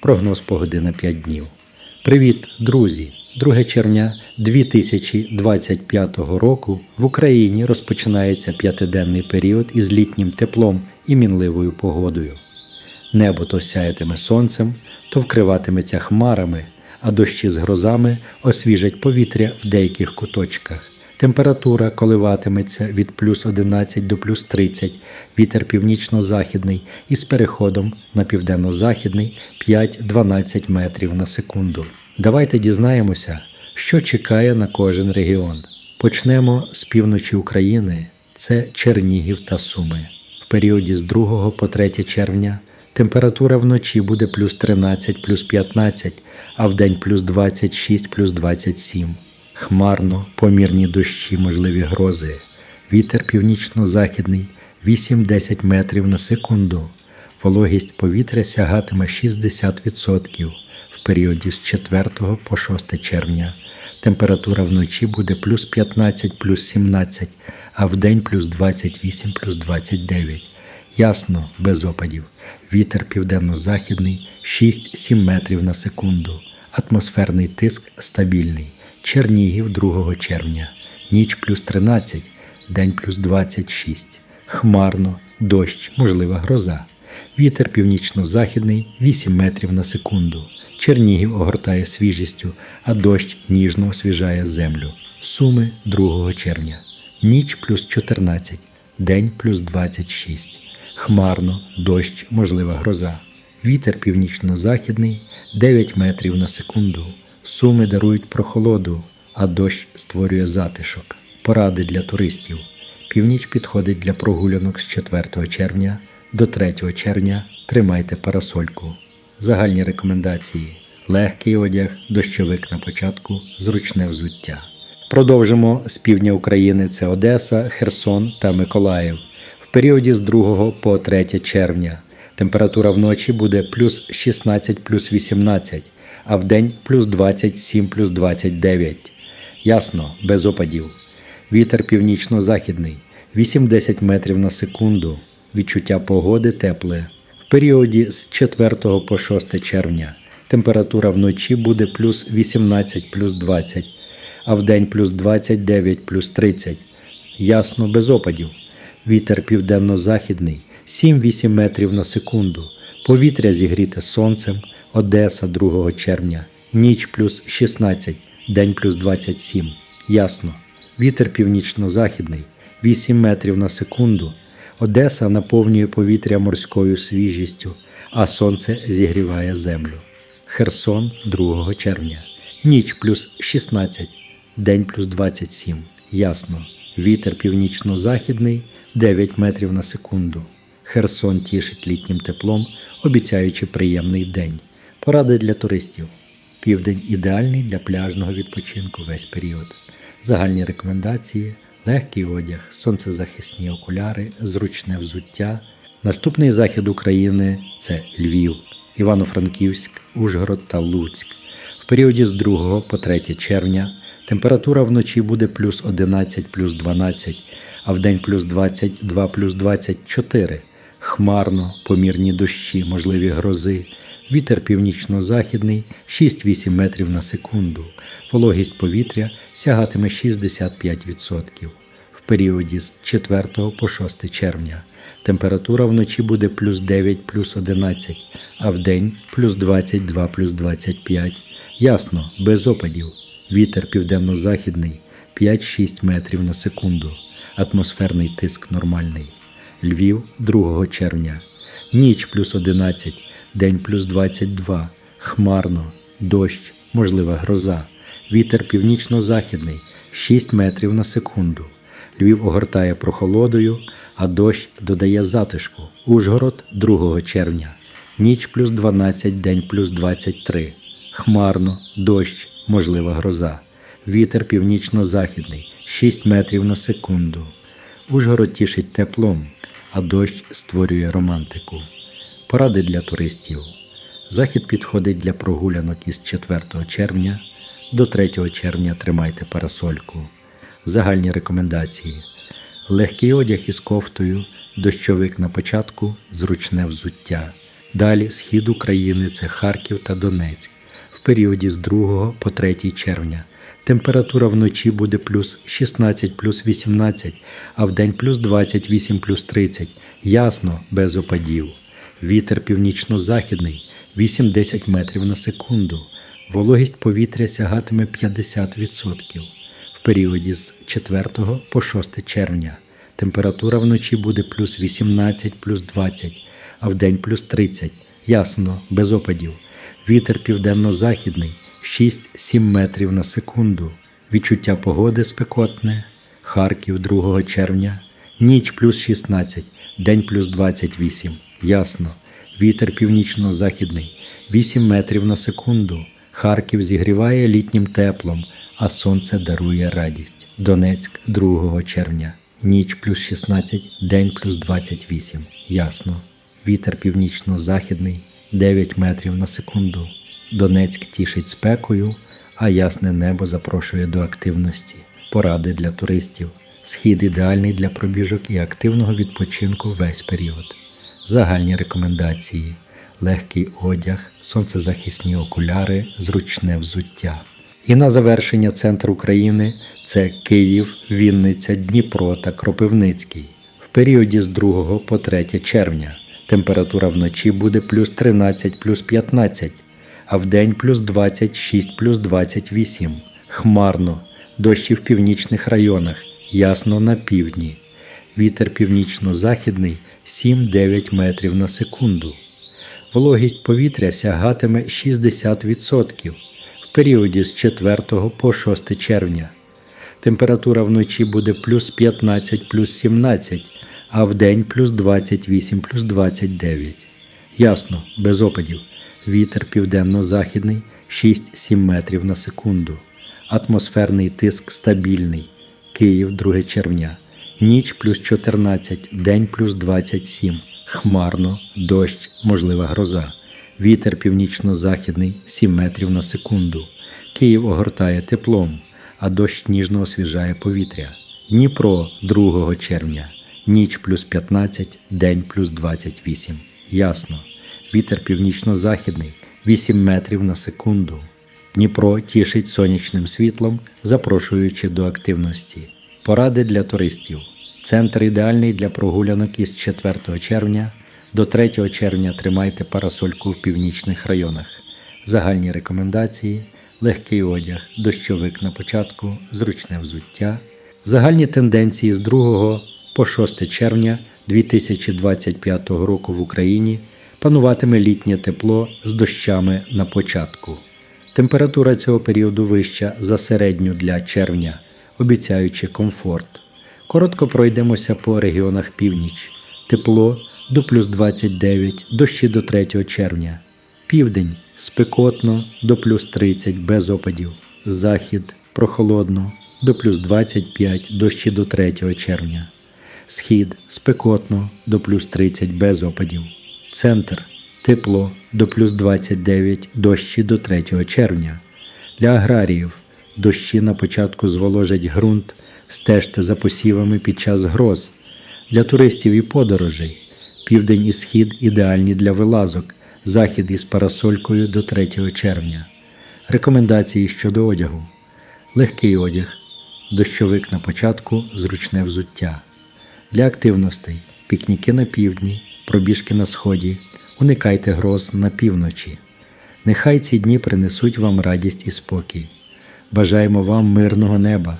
Прогноз погоди на 5 днів. Привіт, друзі! 2 червня 2025 року в Україні розпочинається п'ятиденний період із літнім теплом і мінливою погодою. Небо то сяятиме сонцем, то вкриватиметься хмарами, а дощі з грозами освіжать повітря в деяких куточках. Температура коливатиметься від плюс 11 до плюс 30, вітер північно-західний із переходом на південно-західний 5-12 метрів на секунду. Давайте дізнаємося, що чекає на кожен регіон. Почнемо з півночі України, це Чернігів та Суми. В періоді з 2 по 3 червня температура вночі буде плюс 13, плюс 15, а вдень плюс 26, плюс 27. Хмарно, помірні дощі, можливі грози. Вітер північно-західний 8-10 метрів на секунду. Вологість повітря сягатиме 60% в періоді з 4 по 6 червня. Температура вночі буде плюс 15, плюс 17, а вдень плюс 28, плюс 29. Ясно, без опадів. Вітер південно-західний 6-7 метрів на секунду. Атмосферний тиск стабільний. Чернігів 2 червня. Ніч плюс 13, день плюс 26. Хмарно, дощ, можлива гроза. Вітер північно-західний 8 метрів на секунду. Чернігів огортає свіжістю, а дощ ніжно освіжає землю. Суми 2 червня. Ніч плюс 14, день плюс 26. Хмарно, дощ, можлива гроза. Вітер північно-західний 9 метрів на секунду. Суми дарують прохолоду, а дощ створює затишок. Поради для туристів. Північ підходить для прогулянок з 4 червня до 3 червня. Тримайте парасольку. Загальні рекомендації: легкий одяг, дощовик на початку, зручне взуття. Продовжимо з півдня України: це Одеса, Херсон та Миколаїв. В періоді з 2 по 3 червня. Температура вночі буде плюс 16 плюс 18, а вдень плюс 27 плюс 29. Ясно, без опадів. Вітер північно-західний 8-10 метрів на секунду. Відчуття погоди тепле. В періоді з 4 по 6 червня. Температура вночі буде плюс 18 плюс 20, а вдень плюс 29 плюс 30. Ясно, без опадів. Вітер південно-західний 7-8 метрів на секунду. Повітря зігріте сонцем. Одеса 2 червня. Ніч плюс 16, день плюс 27. Ясно. Вітер північно-західний 8 метрів на секунду. Одеса наповнює повітря морською свіжістю, а сонце зігріває землю. Херсон 2 червня. Ніч плюс 16, день плюс 27. Ясно. Вітер північно-західний 9 метрів на секунду. Херсон тішить літнім теплом, обіцяючи приємний день. Поради для туристів. Південь ідеальний для пляжного відпочинку весь період. Загальні рекомендації, легкий одяг, сонцезахисні окуляри, зручне взуття. Наступний захід України це Львів, Івано-Франківськ, Ужгород та Луцьк. В періоді з 2 по 3 червня температура вночі буде плюс 11 плюс 12, а вдень плюс 22 плюс 24. Хмарно, помірні дощі, можливі грози. Вітер північно-західний 6-8 метрів на секунду. Вологість повітря сягатиме 65%. В періоді з 4 по 6 червня. Температура вночі буде плюс 9 плюс 11, а вдень плюс 22 плюс 25. Ясно, без опадів. Вітер південно-західний 5-6 метрів на секунду. Атмосферний тиск нормальний. Львів 2 червня. Ніч плюс 11, день плюс 22, хмарно, дощ, можлива гроза. Вітер північно-західний 6 метрів на секунду. Львів огортає прохолодою, а дощ додає затишку. Ужгород 2 червня. Ніч плюс 12, день плюс 23. Хмарно, дощ, можлива гроза. Вітер північно-західний 6 метрів на секунду. Ужгород тішить теплом, а дощ створює романтику. Поради для туристів. Захід підходить для прогулянок із 4 червня до 3 червня тримайте парасольку. Загальні рекомендації: легкий одяг із кофтою, дощовик на початку, зручне взуття. Далі схід України це Харків та Донецьк. В періоді з 2 по 3 червня. Температура вночі буде плюс 16 плюс 18, а вдень плюс 28 плюс 30. Ясно, без опадів. Вітер північно-західний 8-10 метрів на секунду. Вологість повітря сягатиме 50% в періоді з 4 по 6 червня. Температура вночі буде плюс 18 плюс 20, а вдень плюс 30. Ясно, без опадів. Вітер південно-західний 6-7 метрів на секунду. Відчуття погоди спекотне. Харків 2 червня. Ніч плюс 16, день плюс 28. Ясно. Вітер північно-західний 8 метрів на секунду. Харків зігріває літнім теплом, а сонце дарує радість. Донецьк 2 червня. Ніч плюс 16, день плюс 28. Ясно. Вітер північно-західний 9 метрів на секунду. Донецьк тішить спекою, а ясне небо запрошує до активності. Поради для туристів. Схід ідеальний для пробіжок і активного відпочинку весь період. Загальні рекомендації: легкий одяг, сонцезахисні окуляри, зручне взуття. І на завершення центр України це Київ, Вінниця, Дніпро та Кропивницький. В періоді з 2 по 3 червня температура вночі буде плюс 13 плюс 15, а вдень плюс 26 плюс 28. Хмарно, дощі в північних районах, ясно на півдні. Вітер північно-західний 7-9 метрів на секунду. Вологість повітря сягатиме 60% в періоді з 4 по 6 червня. Температура вночі буде плюс 15 плюс 17, а вдень плюс 28 плюс 29. Ясно, без опадів. Вітер південно-західний 6-7 метрів на секунду. Атмосферний тиск стабільний. Київ 2 червня. Ніч плюс 14, день плюс 27. Хмарно, дощ, можлива гроза. Вітер північно-західний 7 метрів на секунду. Київ огортає теплом, а дощ ніжно освіжає повітря. Дніпро 2 червня. Ніч плюс 15, день плюс 28. Ясно. Вітер північно-західний 8 метрів на секунду. Дніпро тішить сонячним світлом, запрошуючи до активності. Поради для туристів. Центр ідеальний для прогулянок із 4 червня до 3 червня тримайте парасольку в північних районах. Загальні рекомендації, легкий одяг, дощовик на початку, зручне взуття. Загальні тенденції з 2 по 6 червня 2025 року в Україні пануватиме літнє тепло з дощами на початку. Температура цього періоду вища за середню для червня, обіцяючи комфорт. Коротко пройдемося по регіонах північ. Тепло до плюс 29, дощі до 3 червня. Південь спекотно до плюс 30 без опадів. Захід прохолодно до плюс 25, дощі до 3 червня. Схід спекотно до плюс 30 без опадів. Центр тепло до плюс 29, дощі до 3 червня. Для аграріїв дощі на початку зволожать ґрунт, стежте за посівами під час гроз. Для туристів і подорожей південь і схід ідеальні для вилазок, захід із парасолькою до 3 червня. Рекомендації щодо одягу: легкий одяг, дощовик на початку, зручне взуття. Для активностей пікніки на півдні, пробіжки на сході, уникайте гроз на півночі. Нехай ці дні принесуть вам радість і спокій. Бажаємо вам мирного неба,